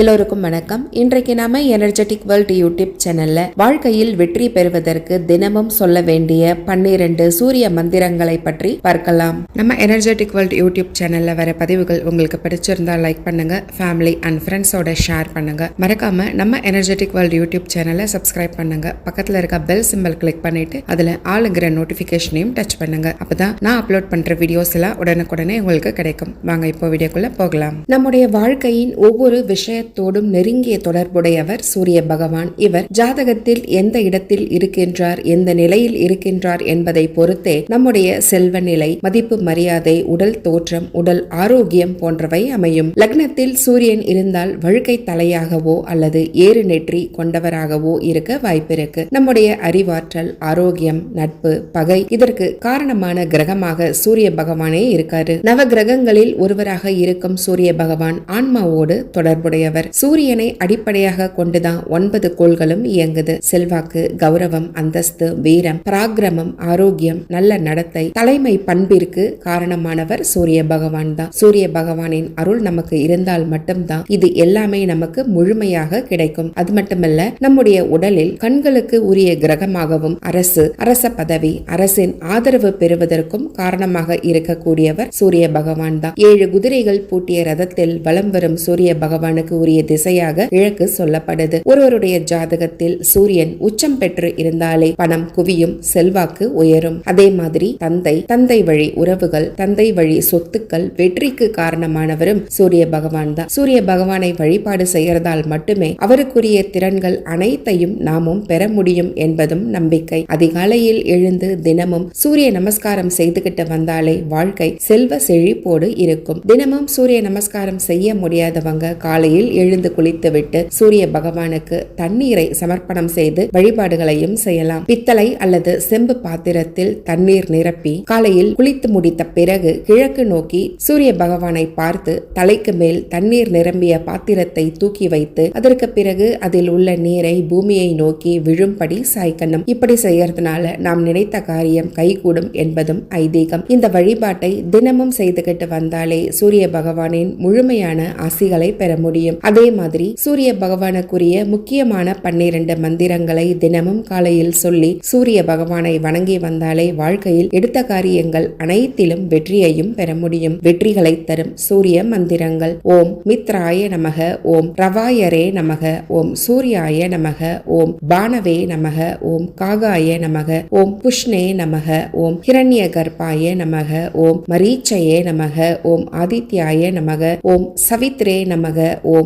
எல்லோருக்கும் வணக்கம். இன்றைக்கு நாம எனர்ஜெட்டிக் வேர்ல்ட் யூடியூப் சேனல்ல வாழ்க்கையில் வெற்றி பெறுவதற்கு தினமும் சொல்ல வேண்டிய பன்னிரண்டு சூரிய மந்திரங்களை பற்றி பார்க்கலாம். நம்ம எனர்ஜெட்டிக் வேர்ல்ட் யூடியூப் சேனல்ல வர பதிவுகள் உங்களுக்கு பிடிச்சிருந்தா லைக் பண்ணுங்க. ஃபேமிலி அண்ட் ஃப்ரெண்ட்ஸோட ஷேர் பண்ணுங்க. மறக்காம நம்ம எனர்ஜெட்டிக் வேர்ல்ட் யூடியூப் சேனலை சப்ஸ்கிரைப் பண்ணுங்க. பக்கத்துல இருக்க பெல் சிம்பல் கிளிக் பண்ணிட்டு அதுல ஆளுங்கிற நோட்டிபிகேஷனையும் டச் பண்ணுங்க. அப்பதான் நான் அப்லோட் பண்ற வீடியோஸ் எல்லாம் உடனுக்குடனே உங்களுக்கு கிடைக்கும். வாங்க இப்போ வீடியோக்குள்ள போகலாம். நம்முடைய வாழ்க்கையின் ஒவ்வொரு விஷயத்தோடும் நெருங்கிய தொடர்புடையவர் சூரிய பகவான். இவர் ஜாதகத்தில் எந்த இடத்தில் இருக்கின்றார் எந்த நிலையில் இருக்கின்றார் என்பதை பொறுத்தே நம்முடைய செல்வ நிலை மதிப்பு மரியாதை உடல் தோற்றம் உடல் ஆரோக்கியம் போன்றவை அமையும். லக்னத்தில் சூரியன் இருந்தால் வழுக்கை தலையாகவோ அல்லது ஏறு நெற்றி கொண்டவராகவோ இருக்க வாய்ப்பிருக்கு. நம்முடைய அறிவாற்றல் ஆரோக்கியம் நட்பு பகை இதற்கு காரணமான கிரகமாக சூரிய பகவானே இருக்காரு. நவ கிரகங்களில் ஒருவராக இருக்கும் சூரிய பகவான் ஆன்மாவோடு தொடர்புடையவர். சூரியனை அடிப்படையாக கொண்டுதான் ஒன்பது கோள்களும் இயங்குது. செல்வாக்கு கௌரவம் அந்தஸ்து வீரம் பராக்கிரமம் ஆரோக்கியம் நல்ல நடத்தை தலைமை பண்பிற்கு காரணமானவர் சூரிய பகவான் தான். சூரிய பகவானின் அருள் நமக்கு இருந்தால் மட்டும்தான் இது எல்லாமே நமக்கு முழுமையாக கிடைக்கும். அது மட்டுமல்ல நம்முடைய உடலில் கண்களுக்கு உரிய கிரகமாகவும் அரசு அரச பதவி அரசின் ஆதரவு பெறுவதற்கும் காரணமாக இருக்கக்கூடியவர் சூரிய பகவான் தான். ஏழு குதிரைகள் பூட்டிய ரதத்தில் வலம் வரும் சூரிய பகவானுக்கு கூறிய திசையாக கிழக்கு சொல்லப்படுது. ஒருவருடைய ஜாதகத்தில் சூரியன் உச்சம் பெற்று இருந்தாலே பணம் குவியும் செல்வாக்கு உயரும். அதே மாதிரி தந்தை தந்தை வழி உறவுகள் தந்தை வழி சொத்துக்கள் வெற்றிக்கு காரணமானவரும் சூரிய பகவான் தான். சூரிய பகவானை வழிபாடு செய்யறதால் மட்டுமே அவருக்குரிய திறன்கள் அனைத்தையும் நாமும் பெற முடியும் என்பதும் நம்பிக்கை. அதிகாலையில் எழுந்து தினமும் சூரிய நமஸ்காரம் செய்துகிட்டு வந்தாலே வாழ்க்கை செல்வ செழிப்போடு இருக்கும். தினமும் சூரிய நமஸ்காரம் செய்ய முடியாதவங்க காலையில் எழுந்து குளித்துவிட்டு சூரிய பகவானுக்கு தண்ணீரை சமர்ப்பணம் செய்து வழிபாடுகளையும் செய்யலாம். பித்தளை அல்லது செம்பு பாத்திரத்தில் தண்ணீர் நிரப்பி காலையில் குளித்து முடித்த பிறகு கிழக்கு நோக்கி சூரிய பகவானை பார்த்து தலைக்கு மேல் தண்ணீர் நிரம்பிய பாத்திரத்தை தூக்கி வைத்து அதற்கு பிறகு அதில் உள்ள நீரை பூமியை நோக்கி விழும்படி சாய்க்கணும். இப்படி செய்யறதுனால நாம் நினைத்த காரியம் கைகூடும் என்பதும் ஐதீகம். இந்த வழிபாட்டை தினமும் செய்துகிட்டு வந்தாலே சூரிய பகவானின் முழுமையான ஆசிகளை பெற முடியும். அதே மாதிரி சூரிய பகவானுக்குரிய முக்கியமான பன்னிரண்டு மந்திரங்களை தினமும் காலையில் சொல்லி சூரிய பகவானை வணங்கி வந்தாலே வாழ்க்கையில் எடுத்த காரியங்கள் அனைத்திலும் வெற்றியையும் பெற முடியும் வெற்றிகளை தரும் சூரிய மந்திரங்கள் ஓம் மித்ராய நமக ஓம் ரவாயரே நமக ஓம் சூர்யாய நமக ஓம் பானவே நமக ஓம் காகாய நமக ஓம் புஷ்ணே நமக ஓம் ஹிரண்ய கர்ப்பாய நமக ஓம் மரீச்சையே நமக ஓம் ஆதித்யாய நமக ஓம் சவித்ரே நமக ஓம்